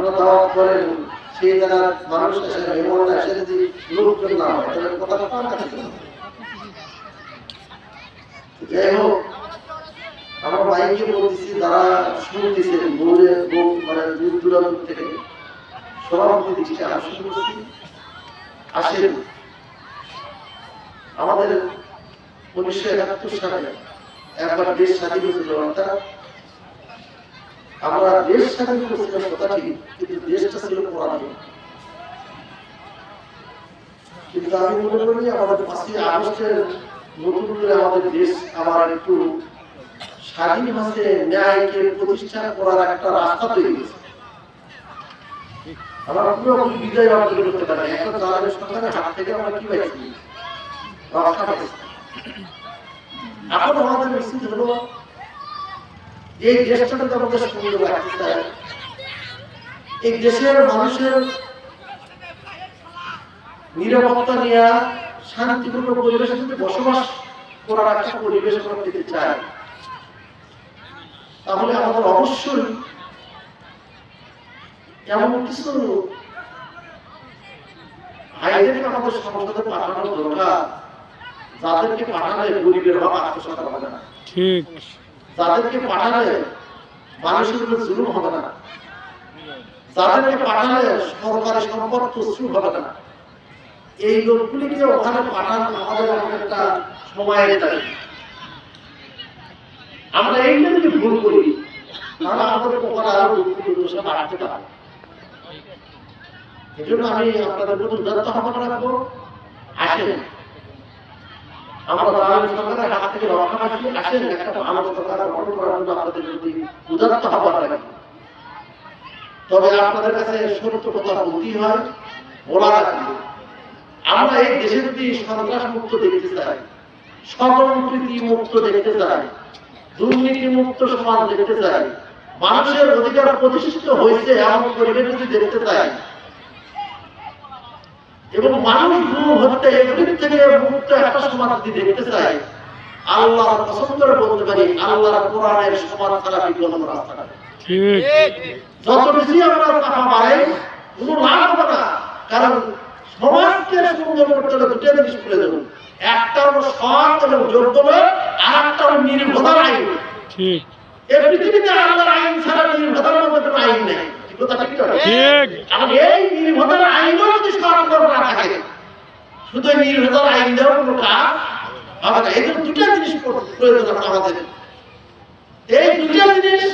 আপনারা দাওয়াত করেন সেই জায়গার মানুষ এসে মেহমান এসে যদি লোকজন না হয়, তাহলে কথা যাবে? যাই হোক, আমার ভাইকে বলতেছি তারা শুনতেছে দূরে দূর মানে দূর দূরান্ত থেকে, সভাপতি দৃষ্টি আকর্ষণ করছি আসেন, আমাদের উনিশশো একাত্তর সালে একবার দেশ স্বাধীন হয়েছিল, অর্থাৎ আমরা দেশ স্বাধীন করেছিলাম কথা ঠিক, কিন্তু দেশটা ছিল পরাধীন কিন্তু আমি মনে করি আমাদের পাঁচই আগস্টের নতুন করে আমাদের দেশ আবার একটু স্বাধীন ভাবে ন্যায়কে প্রতিষ্ঠা করার একটা রাস্তা তৈরি হয়েছে। আমরা পুরোপুরি বিজয় অর্জন করতে পারি একটা জালের সন্তানের হাত থেকে আমরা কি পাইছি? রক্ষা পাইছি। এখন আমাদের উচিত হলো এই দেশটাকে আমাদের সুন্দর রাখতে চাই এই দেশের মানুষের নিরাপত্তা নিয়ে শান্তিপূর্ণ পরিবেশের সাথে বসবাস করার একটা পরিবেশ আমরা পেতে চাই। তাহলে আমাদের অবশ্যই এমন কিছু ভাইদেরকে আমাদের সংসদে পাঠানো দরকার, যাদেরকে পাঠালে গরিবের হক আত্মসাত হবে না। ঠিক। যাদেরকে পাঠালে মানুষের উপরে জুলুম হবে না। যাদেরকে পাঠালে সরকারি সম্পদ তসরু হবে না। এই লোকগুলিকে ওখানে পাঠানো আমাদের একটা সময়ের দাবি। আমরা এই যদি ভুল করি, তাহলে আমাদের ওখানে আরও দুর্দশা বাড়তে পারে। এই জন্য আমি আপনাদের প্রতি উদারত আহ্বান রাখব। আসেন। আমরা এই দেশের প্রতি সন্ত্রাস মুক্ত দেখতে চাই স্বতন্ত্রীতি মুক্ত দেখতে চাই, দুর্নীতি মুক্ত সমাজ দেখতে চাই, মানুষের অধিকার প্রতিষ্ঠিত হয়েছে এমন পরিবেশ যদি দেখতে চাই এবং মানুষ গুরু হত্যা এগুলির থেকে মুক্ত একটা সমাজ যদি দেখতে চাই আল্লাহর পছন্দ করে বলতে পারি আল্লাহর কোরআনের সমাজ ছাড়া বিকল্প রাস্তা যত বেশি আমরা চাপা বাড়াই কোনো লাভ হবে না। কারণ সমাজকে সুন্দর করতে হলে দুটো জিনিস প্রয়োজন একটা হলো সৎ এবং যোগ্য আর একটা হলো নির্ভতার আইন। ঠিক। এই পৃথিবীতে আল্লাহর আইন ছাড়া নির্ভতার মধ্যে আইন নেই। এই নির্ভতার আইনও যদি সরকার না থাকে শুধু এই নির্ভতার আইন দেওয়ার কোনো কাজ হবে না। এদের দুটা জিনিস প্রয়োজন আমাদের এই দুটা জিনিস